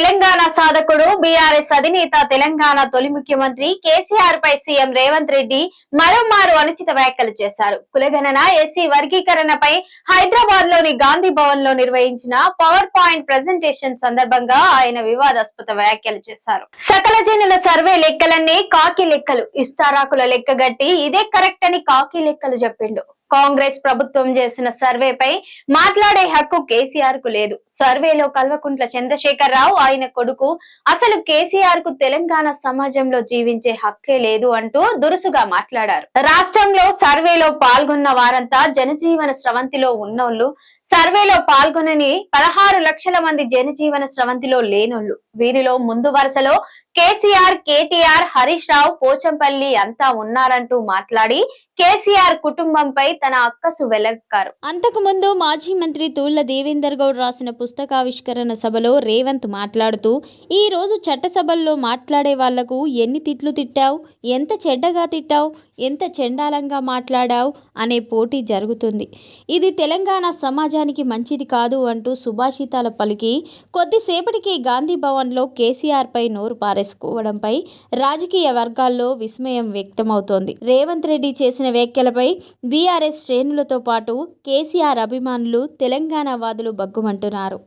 తెలంగాణ సాధకుడు బీఆర్ఎస్ అధినేత తెలంగాణ తొలి ముఖ్యమంత్రి కేసీఆర్ పై సీఎం రేవంత్ రెడ్డి మరోమారు అనుచిత వ్యాఖ్యలు చేశారు. కులగణన ఎస్సీ వర్గీకరణపై హైదరాబాద్లోని గాంధీ భవన్లో నిర్వహించిన పవర్ పాయింట్ ప్రెజెంటేషన్ సందర్భంగా ఆయన వివాదాస్పద వ్యాఖ్యలు చేశారు. సకల జనుల సర్వే లెక్కలన్నీ కాకి లెక్కలు. ఇస్తారాకుల లెక్కగట్టి ఇదే కరెక్ట్ అని కాకి లెక్కలు చెప్పిండు. కాంగ్రెస్ ప్రభుత్వం చేసిన సర్వేపై మాట్లాడే హక్కు కేసీఆర్కు లేదు. సర్వేలో కల్వకుంట్ల చంద్రశేఖర్ రావు ఆయన కొడుకు అసలు కేసీఆర్కు తెలంగాణ సమాజంలో జీవించే హక్కే లేదు అంటూ దురుసుగా మాట్లాడారు. రాష్ట్రంలో సర్వేలో పాల్గొన్న వారంతా జనజీవన స్రవంతిలో ఉన్నోళ్ళు సర్వేలో పాల్గొనని పదహారు లక్షల మంది జనజీవన స్రవంతిలో లేనోళ్ళు. వీరిలో ముందు వరుసలో కేసీఆర్ కేటీఆర్ హరీష్ రావు పోచంపల్లి అంతా ఉన్నారంటూ మాట్లాడి కేసీఆర్ కుటుంబంపై తన అక్కసు వెలక్కారు అంతకుముందు మాజీ మంత్రి తూళ్ళ దేవేందర్ గౌడ్ రాసిన పుస్తకావిష్కరణ సభలో రేవంత్ మాట్లాడుతూ ఈ రోజు చట్టసభల్లో మాట్లాడే వాళ్ళకు ఎన్ని తిట్లు తిట్టావు? ఎంత చెడ్డగా తిట్టావు? ఎంత చెండాలంగా మాట్లాడావు అనే పోటీ జరుగుతుంది. ఇది తెలంగాణ సమాజానికి మంచిది కాదు అంటూ సుభాషితాల పలికి కొద్దిసేపటికి గాంధీ భవన్లో కేసీఆర్పై నోరు పారేసుకోవడంపై రాజకీయ వర్గాల్లో విస్మయం వ్యక్తమవుతోంది. రేవంత్ రెడ్డి చేసిన వ్యాఖ్యలపై బీఆర్ఎస్ శ్రేణులతో పాటు కేసీఆర్ అభిమానులు తెలంగాణ వాదులు బగ్గుమంటున్నారు.